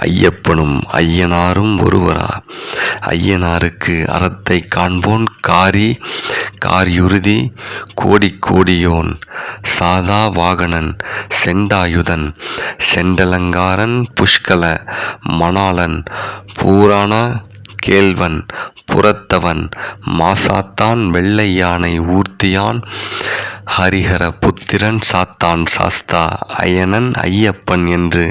ஐயப்பனும் ஐயனாரும் ஒருவரா? ஐயனாருக்கு அறத்தை காண்போன் காரி காரியுறுதி கோடி கோடியோன் சாதா வாகனன் செண்டாயுதன் செண்டலங்காரன் புஷ்கல மணாளன் பூராண கேள்வன் புறத்தவன் மாசாத்தான் வெள்ளை யானை ஊர்த்தியான் ஹரிஹர புத்திரன் சாத்தான் சாஸ்தா அயனன் ஐயப்பன் என்று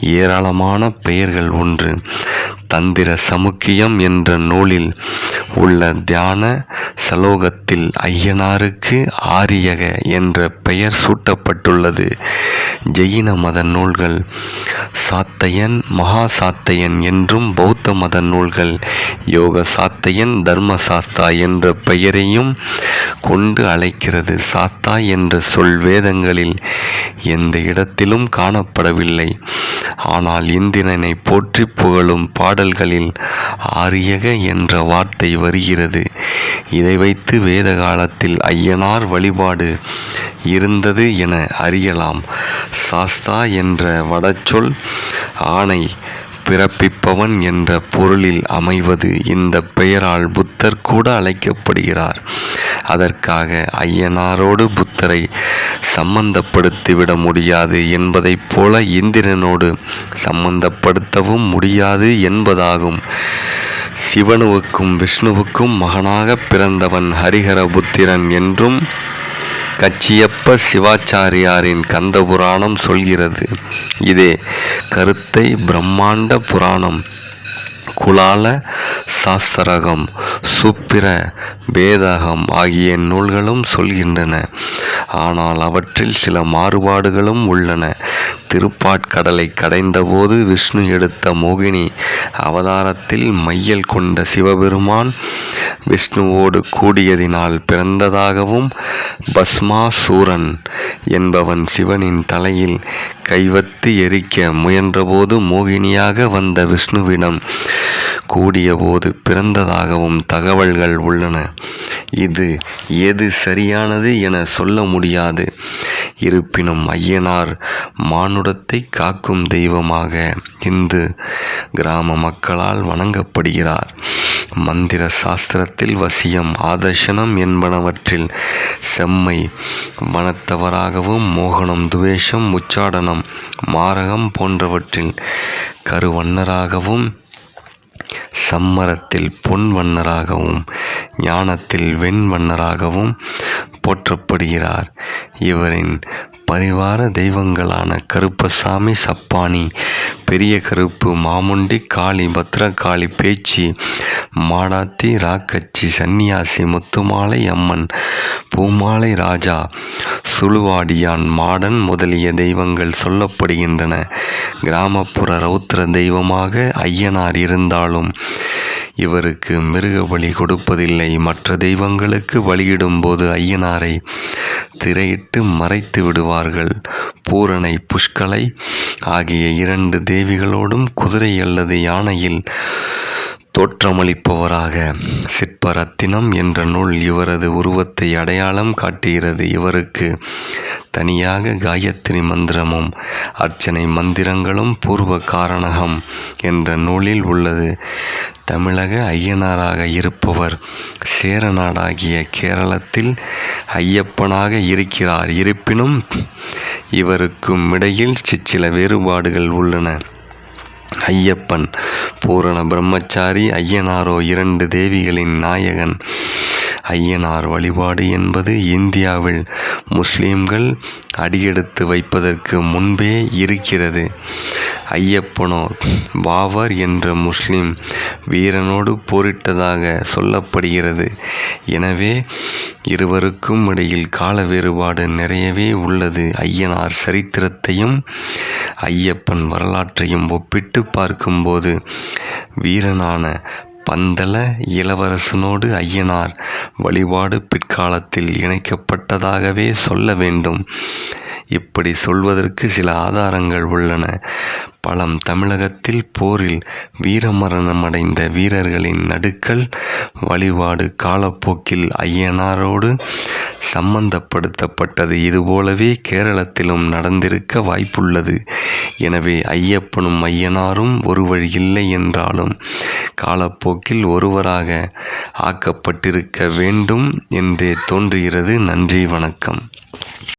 ஏராளமான பெயர்கள் ஒன்று. தந்திர சமுக்கியம் என்ற நூலில் உள்ள தியான சலோகத்தில் ஐயனாருக்கு ஆரியக என்ற பெயர் சூட்டப்பட்டுள்ளது. ஜெயின மத நூல்கள் சாத்தையன் மகா சாத்தையன் என்றும் பௌத்த மத நூல்கள் யோக சாத்தையன் தர்ம சாஸ்தா என்ற பெயரையும் கொண்டு அழைக்கிறது. சாஸ்தா என்ற சொல் வேதங்களில் எந்த இடத்திலும் காணப்படவில்லை. ஆனால் இந்திரனை போற்றி புகழும் பாடல்களில் ஆரியக என்ற வார்த்தை வருகிறது. இதை வைத்து வேத காலத்தில் ஐயனார் வழிபாடு இருந்தது என அறியலாம். சாஸ்தா என்ற வடச்சொல் ஆணை பிறப்பிப்பவன் என்ற பொருளில் அமைவது இந்த பெயரால் புத்தர் கூட அழைக்கப்படுகிறார். அதற்காக ஐயனாரோடு புத்தரை சம்பந்தப்படுத்திவிட முடியாது என்பதைப் போல இந்திரனோடு சம்பந்தப்படுத்தவும் முடியாது என்பதாகும். சிவனுவுக்கும் விஷ்ணுவுக்கும் மகனாக பிறந்தவன் ஹரிஹர புத்திரன் என்றும் கச்சியப்ப சிவாச்சாரியாரின் கந்த புராணம் சொல்கிறது. இதே கருத்தை பிரம்மாண்ட புராணம் குலால சாஸ்திரகம் சுப்பிர வேதகம் ஆகிய நூல்களும் சொல்கின்றன. ஆனால் அவற்றில் சில மாறுபாடுகளும் உள்ளன. திருப்பாட்கடலை கடைந்தபோது விஷ்ணு எடுத்த மோகினி அவதாரத்தில் மையல் கொண்ட சிவபெருமான் விஷ்ணுவோடு கூடியதினால் பிறந்ததாகவும் பஸ்மாசூரன் என்பவன் சிவனின் தலையில் கைவத்து எரிக்க முயன்றபோது மோகினியாக வந்த விஷ்ணுவிடம் கூடியபோது பிறந்ததாகவும் தகவல்கள் உள்ளன. இது எது சரியானது என சொல்ல முடியாது. இருப்பினும் ஐயனார் மானுடத்தை காக்கும் தெய்வமாக இந்து கிராம மக்களால் வணங்கப்படுகிறார். மந்திர சாஸ்திரத்தில் வசியம் ஆதர்ஷனம் என்பனவற்றில் செம்மை வனத்தவராகவும் மோகனம் துவேஷம் உச்சாடனம் மாரகம் போன்றவற்றில் கருவண்ணராகவும் சம்மரத்தில் பொன் வண்ணராகவும் ஞானத்தில் வெண் வண்ணராகவும் போற்றப்படுகிறார். இவரின் பரிவார தெய்வங்களான கருப்பசாமி சப்பானி பெரிய கருப்பு மாமுண்டி காளி பத்ரகாளி பேச்சி மாடாத்தி ராக்கச்சி சன்னியாசி முத்துமாலை அம்மன் பூமாலை ராஜா சுழுவாடியான் மாடன் முதலிய தெய்வங்கள் சொல்லப்படுகின்றன. கிராமப்புற ரௌத்திர தெய்வமாக ஐயனார் இருந்தாலும் இவருக்கு மிருக வழி கொடுப்பதில்லை. மற்ற தெய்வங்களுக்கு வழியிடும்போது ஐயனாரை திரையிட்டு மறைத்து விடுவார்கள். பூரணை புஷ்கலை ஆகிய இரண்டு தேவிகளோடும் குதிரை அல்லது யானையில் தோற்றமளிப்பவராக சிற்பரத்தினம் என்ற நூல் இவரது உருவத்தை அடையாளம் காட்டுகிறது. இவருக்கு தனியாக காயத்ரி மந்திரமும் அர்ச்சனை மந்திரங்களும் பூர்வ காரணகம் என்ற நூலில் உள்ளது. தமிழக ஐயனாராக இருப்பவர் சேரநாடாகிய கேரளத்தில் ஐயப்பனாக இருக்கிறார். இருப்பினும் இவருக்கும் இடையில் சிற்சில வேறுபாடுகள் உள்ளன. ஐயப்பன் பூரண பிரம்மச்சாரி ஐயனாரோ இரண்டு தேவிகளின் நாயகன். ஐயனார் வழிபாடு என்பது இந்தியாவில் முஸ்லீம்கள் அடியெடுத்து வைப்பதற்கு முன்பே இருக்கிறது. ஐயப்பனோ பாவர் என்ற முஸ்லிம் வீரனோடு போரிட்டதாக சொல்லப்படுகிறது. எனவே இருவருக்கும் இடையில் கால வேறுபாடு நிறையவே உள்ளது. ஐயனார் சரித்திரத்தையும் ஐயப்பன் வரலாற்றையும் ஒப்பிட்டு பார்க்கும்போது வீரனான பந்தல இளவரசனோடு ஐயனார் வழிபாடு பிற்காலத்தில் இணைக்கப்பட்டதாகவே சொல்ல வேண்டும். இப்படி சொல்வதற்கு சில ஆதாரங்கள் உள்ளன. பழம் தமிழகத்தில் போரில் வீரமரணமடைந்த வீரர்களின் நடுக்கல் வழிபாடு காலப்போக்கில் ஐயனாரோடு சம்பந்தப்படுத்தப்பட்டது. இதுபோலவே கேரளத்திலும் நடந்திருக்க வாய்ப்புள்ளது. எனவே ஐயப்பனும் ஐயனாரும் ஒரு இல்லை என்றாலும் காலப்போக்கில் ஒருவராக ஆக்கப்பட்டிருக்க வேண்டும் என்றே தோன்றுகிறது. நன்றி வணக்கம்.